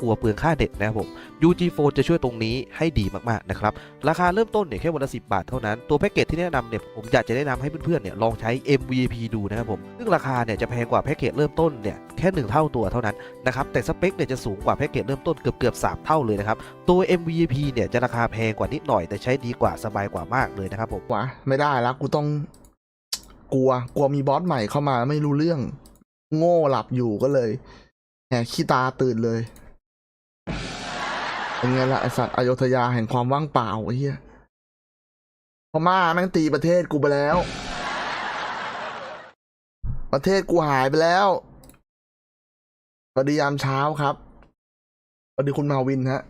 กลัวเปลืองค่าเน็ตนะครับผม UG Phone จะช่วยตรงนี้ให้ดีมากๆนะครับ ราคาเริ่มต้นเนี่ยแค่วันละ10 บาทเท่านั้น ตัวแพ็กเกจที่แนะนำเนี่ยผมอยากจะแนะนำให้เพื่อนๆเนี่ยลองใช้ MVP ดูนะครับผม ซึ่งราคาเนี่ยจะแพงกว่าแพ็กเกจเริ่มต้นเนี่ยแค่1เท่าตัวเท่านั้นนะครับแต่สเปคเนี่ยจะสูงกว่าแพ็กเกจเริ่มต้นเกือบเกือบ3เท่าเลยนะครับตัว MVP เนี่ยจะราคาแพงกว่านิดหน่อย แต่ใช้ดีกว่าสบายกว่ามากเลยนะครับผมวะไม่ได้แล้วกูต้องกลัวกลัวมีบอสใหม่เข้ามาไม่รู้เรื่อง โง่หลับอยู่ก็เลยแหกขี้ตาตื่นเลย เป็นไงล่ะไอสัตว์อโยธยาแห่งความว่างเปล่าไอ้เหี้ยพม่าแม่งตีประเทศกูไปแล้ว ประเทศกูหายไปแล้วสวัสดียามเช้าครับสวัสดีคุณมาวินฮะ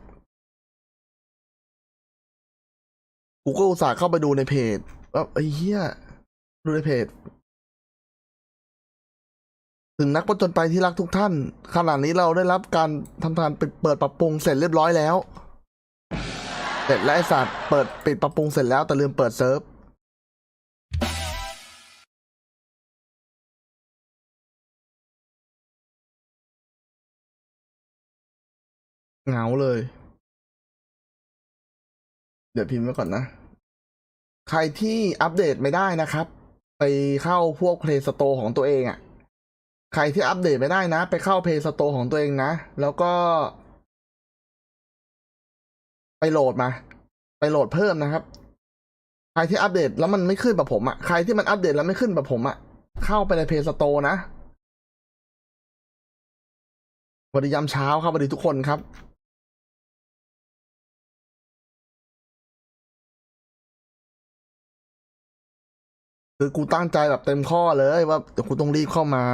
กูก็อุตส่าห์เข้าไปดูในเพจว่าไอ้เหี้ยดูในเพจ ถึงนักประจนไปที่รักทุกท่าน ขณะนี้เราได้รับการทำการปิดเปิดปรับปรุงเสร็จเรียบร้อยแล้ว เสร็จแล้วไอสัตว์เปิดปิดปรับปรุงเสร็จแล้วแต่ลืมเปิดเซิร์ฟเหงาเลย เดี๋ยวพิมพ์ไว้ก่อนนะ ใครที่อัปเดตไม่ได้นะครับ ไปเข้าพวก Play Store ของตัวเองอะ่ะ ใครที่อัปเดตไม่ได้นะ ไปเข้า Play Store ของตัวเองนะ แล้วก็ ไปโหลดมา ไปโหลดเพิ่มนะครับ ใครที่อัปเดตแล้วมันไม่ขึ้นแบบผมอะ่ะ ใครที่มันอัปเดตแล้วไม่ขึ้นแบบผมอะ่ะ เข้าไปใน Play Store นะสวัสดียามเช้าครับสวัสดีทุกคนครับคือกูตั้งใจแบบเต็มข้อเลยว่าเดี๋ยวกูต้องรีบเข้ามา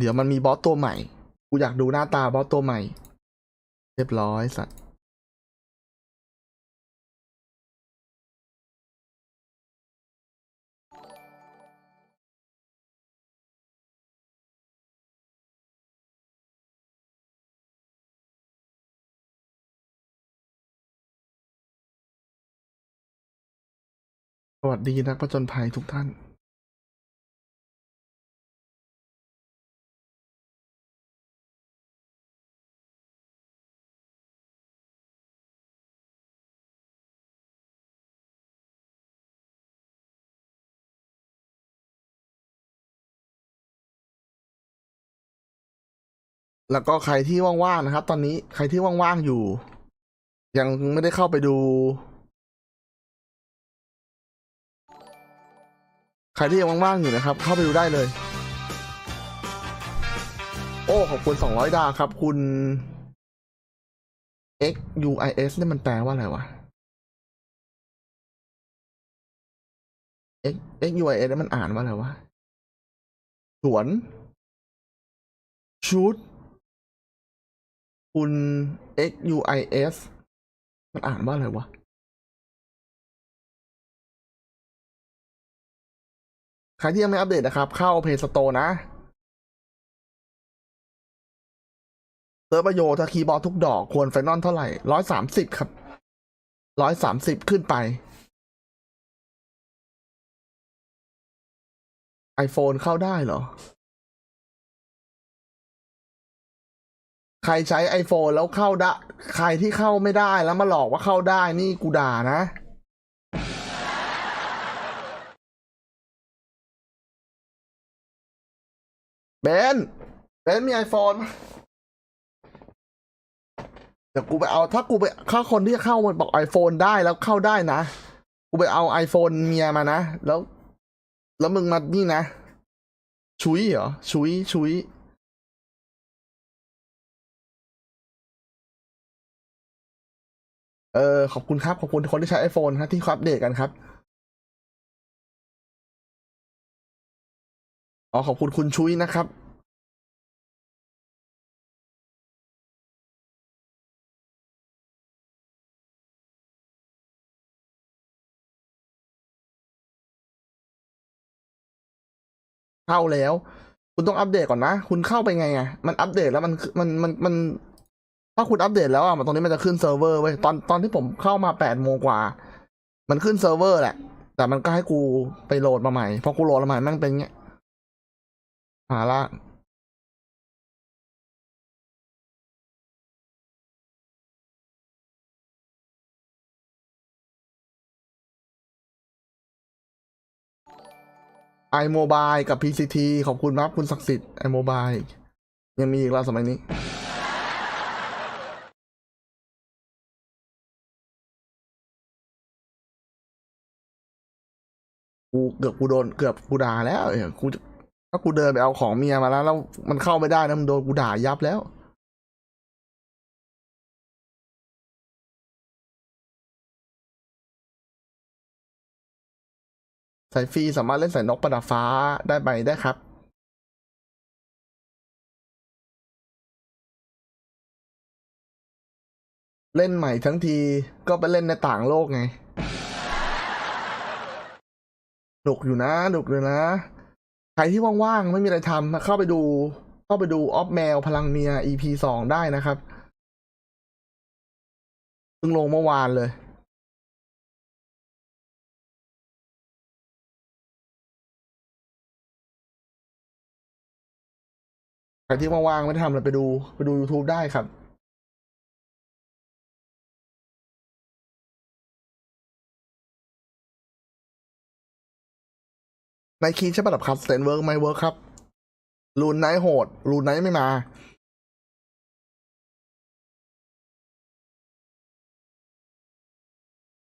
เดี๋ยวมันมีบอสตัวใหม่ กูอยากดูหน้าตาบอสตัวใหม่ เรียบร้อยสัตว์สวัสดีนักประจนภัยทุกท่าน แล้วก็ใครที่ว่างๆนะครับ ตอนนี้ใครที่ว่างๆอยู่ ยังไม่ได้เข้าไปดู ใครที่ยังว่างๆอยู่นะครับ เข้าไปดูได้เลย โอ้ขอบคุณสองร้อยดาวครับ คุณ x u i s นี่มันแปลว่าอะไรวะ x x u i s นี่มันอ่านว่าอะไรวะ สวนชุด คุณ x u i s มันอ่านว่าอะไรวะใครที่ยังไม่อัปเดตนะครับ เข้า Play Store นะเซิร์ฟประโยชน์ถ้าคีย์บอร์ดทุกดอกควรไฟนอลเท่าไหร่ร้อยสามสิบครับร้อยสามสิบขึ้นไป iPhone เข้าได้เหรอ ครใช้ iPhone แล้วเข้าได้ใครที่เข้าไม่ได้แล้วมาหลอกว่าเข้าได้นี่กูด่านะเบนเบนมี iPhone เดี๋ยวกูไปเอาถ้ากูไปถ้าคนที่เข้ามันบอก iPhone ได้แล้วเข้าได้นะ กูไปเอา iPhone เมียมานะ แล้ว แล้วมึงมานี่นะ ชุยเหรอ ชุยชุย เออขอบคุณครับ ขอบคุณคนที่ใช้ iPhone ครับที่อัปเดตกันครับ อ๋อ ขอบคุณคุณชุยนะครับ เข้าแล้ว คุณต้องอัปเดตก่อนนะ คุณเข้าไปไงอะ มันอัปเดตแล้วมันมันมันมัน ถ้าคุณอัปเดตแล้วอะมันตรงนี้มันจะขึ้นเซิร์ฟเวอร์ไว้ตอนตอนที่ผมเข้ามาแปดโมงกว่า มันขึ้นเซิร์ฟเวอร์แหละ แต่มันก็ให้กูไปโหลดมาใหม่พอกูโหลดมาใหม่แม่งเป็นเงี้ยหาละไอโมบายกับ PCT ขอบคุณครับคุณศักดิ์สิทธิ์ไอโมบายยังมีอีกแล้วสมัยนี้ กูเกือบกูโดนเกือบกูด่าแล้วเออกูถ้ากูเดินไปเอาของเมียมาแล้วแล้วมันเข้าไม่ได้นะมันโดนกูด่ายับแล้วสายฟรีสามารถเล่นสายนกประดับฟ้าได้ไหมได้ครับ เล่นใหม่ทั้งทีก็ไปเล่นในต่างโลกไง หนุกอยู่นะหนุกเลยนะ ใครที่ว่างๆ ไม่มีอะไรทำเข้าไปดู เข้าไปดูออฟแมวพลังเมีย EP สองได้นะครับเพิ่งลงเมื่อวานเลยใครที่ว่างๆไม่ได้ทำอะไรไปดู ไปดู YouTube ได้ครับ ในคีใช่ปะดับคัสเซนเวิร์กไหมเวิร์กครับรูนไนท์โหดรูนไนท์ไม่มา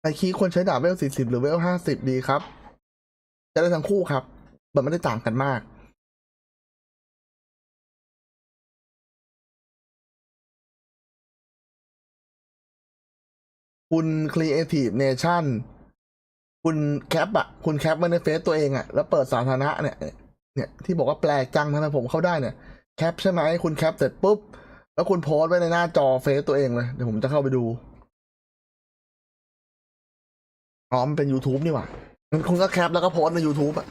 ในคีควรใช้ดาบเวลสี่สิบหรือเวลห้าสิบดีครับ จะได้ทั้งคู่ครับ มันไม่ได้ต่างกันมากคุณ Creative Nation คุณแคปอะคุณแคปไว้ในเฟซตัวเองอะแล้วเปิดสาธารณะเนี่ย เนี่ยที่บอกว่าแปลกจังทำไมผมเข้าได้เนี่ยแคปใช่ไหมคุณแคปเสร็จปุ๊บ แล้วคุณโพสต์ไว้ในหน้าจอเฟซตัวเองเลยเดี๋ยวผมจะเข้าไปดูอ๋อมันเป็น YouTube นี่หว่ามันคุณก็แคปแล้วก็โพสต์ใน YouTube อะ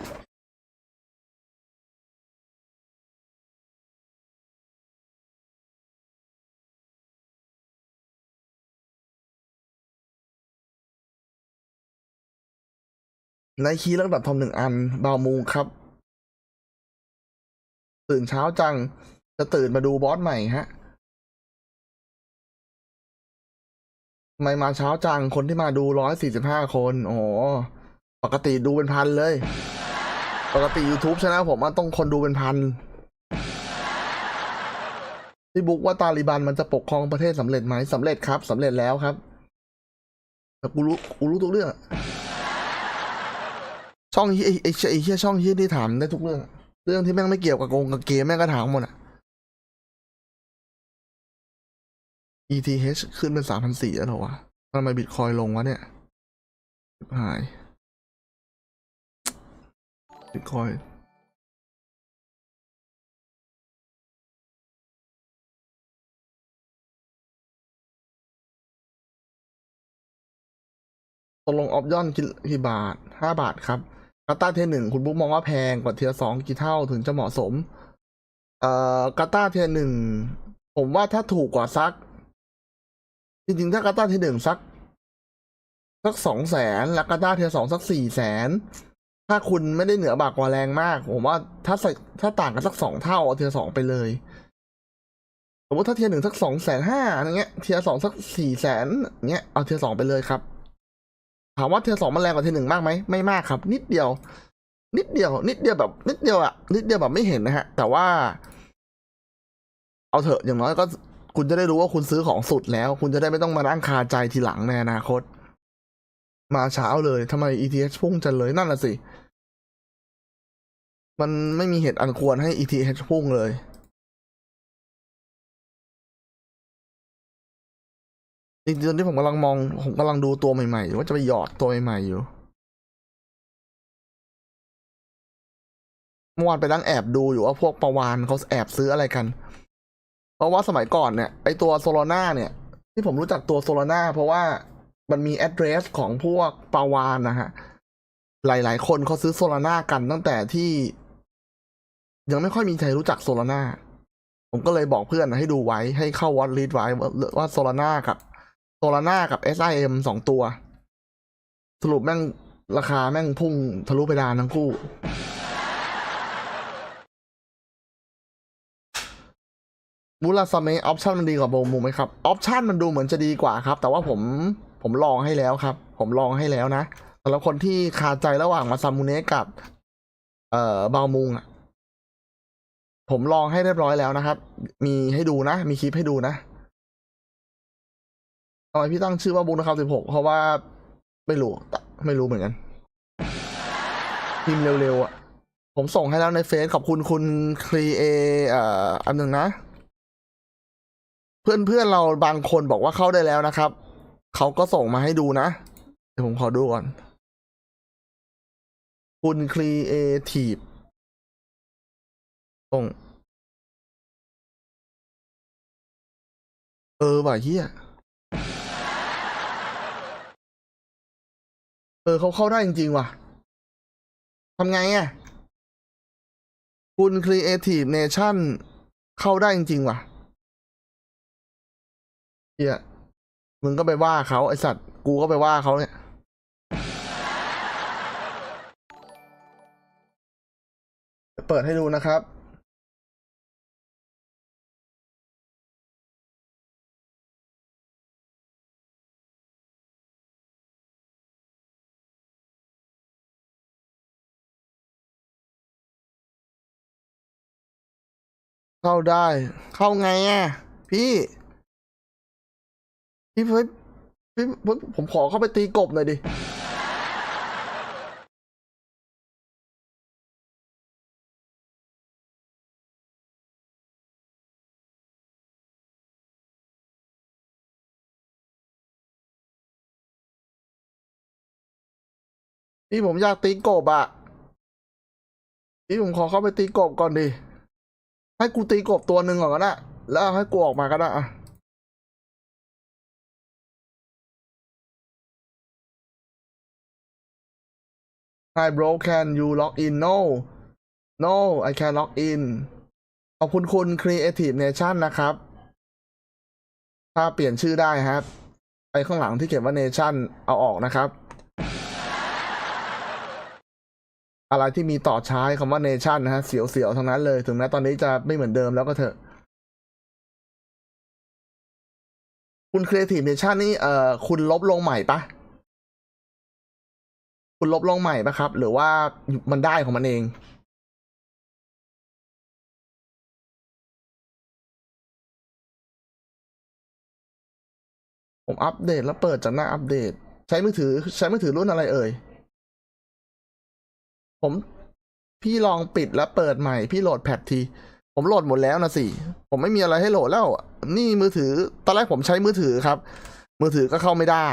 ในคีระดับทอมหนึ่งอันบาวมูครับ ตื่นเช้าจัง จะตื่นมาดูบอสใหม่ฮะทำไมมาเช้าจังคนที่มาดูร้อยสี่สิบห้าคน โอ้ปกติดูเป็นพันเลย ปกติ YouTube ช anel ผมมันต้องคนดูเป็นพันพี่บุ๊กว่าตาลีบันมันจะปกครองประเทศสำเร็จไหมสำเร็จครับสำเร็จแล้วครับแต่กูรู้กูรู้ทุกเรื่อง ช่องเฮียไอ้ไอ้ไอ้เฮียช่องเฮียที่ถามได้ทุกเรื่อง เรื่องที่แม่งไม่เกี่ยวกับโกงกับเกมแม่งก็ถามหมดอะ ETH ขึ้นเป็นสามพันสี่แล้วเหรอวะทำไมบิตคอยลงวะเนี่ยหายบิตคอยตกลงออฟย่อนกี่บาทห้าบาทครับ กาตาเทียหนึ่งคุณบุ๊กมองว่าแพงกว่าเทียสองกี่เท่าถึงจะเหมาะสม เอ่อกาตาเทียหนึ่งผมว่าถ้าถูกกว่าซัก จริงๆ ถ้ากาตาเทียหนึ่งสัก สักสองแสนแล้วกาตาเทียสองสักสี่แสนถ้าคุณไม่ได้เหนือบากกว่าแรงมาก ผมว่าถ้าใส่ถ้าต่างกันสักสองเท่าเอาเทียสองไปเลยสมมติถ้าเทียหนึ่งสักสองแสนห้าอะไรเงี้ยเทียสองสักสี่แสนเงี้ยเอาเทียสองไปเลยครับ ถามว่าเทียสองมันแรงกว่าเทหนึ่งมากไหมไม่มากครับ นิดเดียว นิดเดียว นิดเดียวแบบ นิดเดียวอะนิดเดียวแบบไม่เห็นนะฮะ แต่ว่า เอาเถอะอย่างน้อยก็ คุณจะได้รู้ว่าคุณซื้อของสุดแล้ว คุณจะได้ไม่ต้องมานั่งคาใจทีหลังในอนาคต มาเช้าเลยทำไม ETH พุ่งจังเลยนั่นน่ะสิ มันไม่มีเหตุอันควรให้ ETH พุ่งเลย จริงๆตอนที่ผมกำลังมองผมกำลังดูตัวใหม่ๆอยู่ว่าจะไปหยอดตัวใหม่ๆอยู่เมื่อวานไปนั่งแอบดูอยู่ว่าพวกประวานเขาแอบซื้ออะไรกัน เพราะว่าสมัยก่อนเนี่ยไอตัวโซโลนาเนี่ย ที่ผมรู้จักตัวโซโลนาเพราะว่ามันมี address ของพวกปาวานนะฮะ หลายๆ คนเขาซื้อโซโลนากันตั้งแต่ที่ ยังไม่ค่อยมีใครรู้จักโซโลนาผมก็เลยบอกเพื่อนให้ดูไว้ให้เข้าวอตลิสไว้ว่าว่าโซโลนากับ โซโลนากับ SIM สองตัว สรุปแม่งราคาแม่งพุ่งทะลุไปดานทั้งคู่ มูลาซาเมออปชันมันดีกว่าโบมูไหมครับ ออปชันมันดูเหมือนจะดีกว่าครับ แต่ว่าผมผมลองให้แล้วครับ ผมลองให้แล้วนะสำหรับคนที่คาใจระหว่างมาซามูเนะกับ เอ่อบามุงอะผมลองให้เรียบร้อยแล้วนะครับ มีให้ดูนะ มีคลิปให้ดูนะำไมพี่ตั้งชื่อว่าบุญนะครับสิบหกเพราะว่าไม่รู้ไม่รู้เหมือนกันพิมพ์เร็วๆอะ ผมส่งให้แล้วในเฟซขอบคุณคุณครีเอเอ่ออันหนึ่งนะ เพื่อนเพื่อนๆเราบางคนบอกว่าเข้าได้แล้วนะครับ เขาก็ส่งมาให้ดูนะ เดี๋ยวผมขอดูก่อน คุณครีเอทีฟส่ง เออว่ะเฮีย เออเขาเข้าได้จริง ๆ ว่ะทำไงอะคุณ Creative Nation เข้าได้จริง ๆ ว่ะเฮียมึงก็ไปว่าเขาไอสัตว์ กูก็ไปว่าเขาเนี่ยเปิดให้ดูนะครับ เข้าได้ เข้าไงอะ พี่ พี่เฮ้ยพี่ผมผมขอเข้าไปตีกบหน่อยดิพี่ผมอยากตีกบอะ พี่ผมขอเข้าไปตีกบก่อนดิ ให้กูตีกบตัวหนึ่งก่อนก็ได้ แล้วให้กูออกมาก็ได้อะ Hi bro can you log in no no I can log in ขอบคุณคุณ Creative Nation นะครับ ถ้าเปลี่ยนชื่อได้ครับ ไปข้างหลังที่เขียนว่า Nation เอาออกนะครับ อะไรที่มีต่อท้ายคำว่า Nation นะฮะเสียวๆทั้งนั้นเลย ถึงแม้ตอนนี้จะไม่เหมือนเดิมแล้วก็เถอะ คุณ Creative Nation นี่เอ่อคุณลบลงใหม่ปะคุณลบลงใหม่ปะครับ หรือว่ามันได้ของมันเองผมอัปเดตแล้วเปิดจากหน้าอัปเดต ใช้มือถือใช้มือถือรุ่นอะไรเอ่ย ผมพี่ลองปิดแล้วเปิดใหม่ พี่โหลดแพทที ผมโหลดหมดแล้วนะสิผมไม่มีอะไรให้โหลดแล้ว นี่มือถือ ตอนแรกผมใช้มือถือครับ มือถือก็เข้าไม่ได้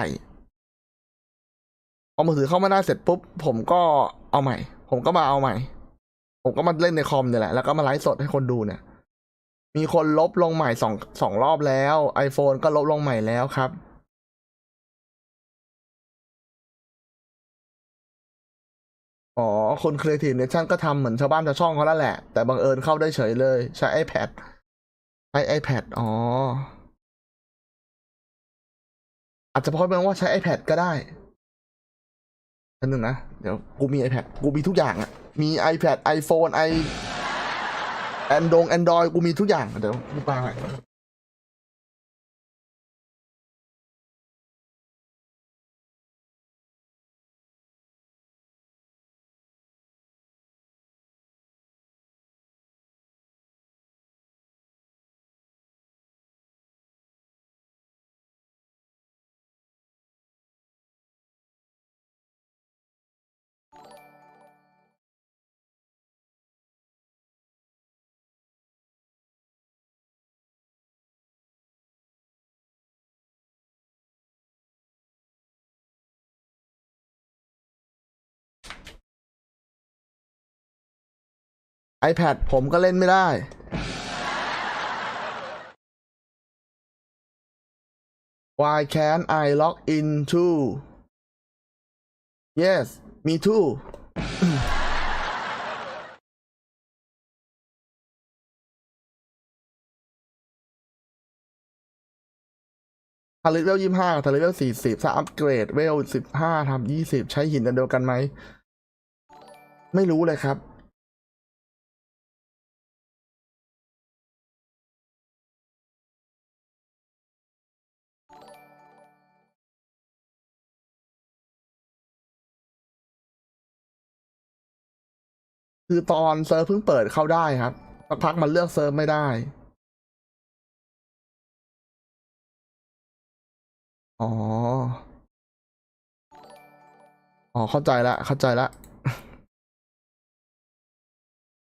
พอมือถือเข้ามาได้เสร็จปุ๊บ ผมก็เอาใหม่ ผมก็มาเอาใหม่ ผมก็มาเล่นในคอมเนี่ยแหละ แล้วก็มาไลฟ์สดให้คนดูเนี่ย มีคนลบลงใหม่สองสองรอบแล้ว iPhone ก็ลบลงใหม่แล้วครับ อ๋อคน Creative Nation ก็ทำเหมือนชาวบ้านชาวช่องเขาแล้วแหละ แต่บังเอิญเข้าได้เฉยเลย ใช้ iPad ใช้ iPad อ๋อ อาจจะเพราะเป็นว่าใช้ iPad ก็ได้อันหนึ่งนะ เดี๋ยว กูมี iPad กูมีทุกอย่างอะมี iPad iPhone i Android Android กูมีทุกอย่าง เดี๋ยวกูปา iPad ผมก็เล่นไม่ได้ Why can't I log in too Yes me too ทาริเวลยี่ห้าทาริเวลสี่สิบถ้าอัปเกรดเวลสิบห้าทำยี่สิบใช้หินอันเดียวกันไหม ไม่รู้เลยครับ คือตอนเซิร์ฟเพิ่งเปิดเข้าได้ครับสักพักมันเลือกเซิร์ฟไม่ได้ อ๋อ อ๋อ เข้าใจละ เข้าใจละ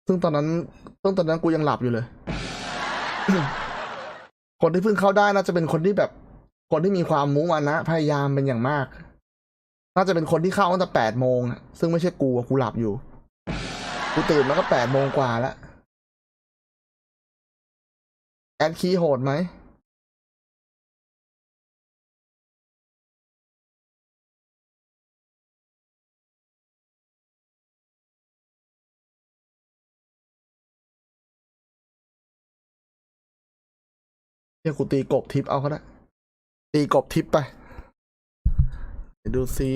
ซึ่งตอนนั้น ซึ่งตอนนั้นกูยังหลับอยู่เลย คนที่เพิ่งเข้าได้น่าจะเป็นคนที่แบบ คนที่มีความมุมานะ พยายามเป็นอย่างมาก น่าจะเป็นคนที่เข้าตั้งแต่แปดโมง ซึ่งไม่ใช่กูอะกูหลับอยู่ กูตื่นมาก็แปดโมงกว่าแล้วแอดคีย์โหดไหมเรียกกูตีกบทิปเอาก็ได้ ตีกบทิปไป ดูซิ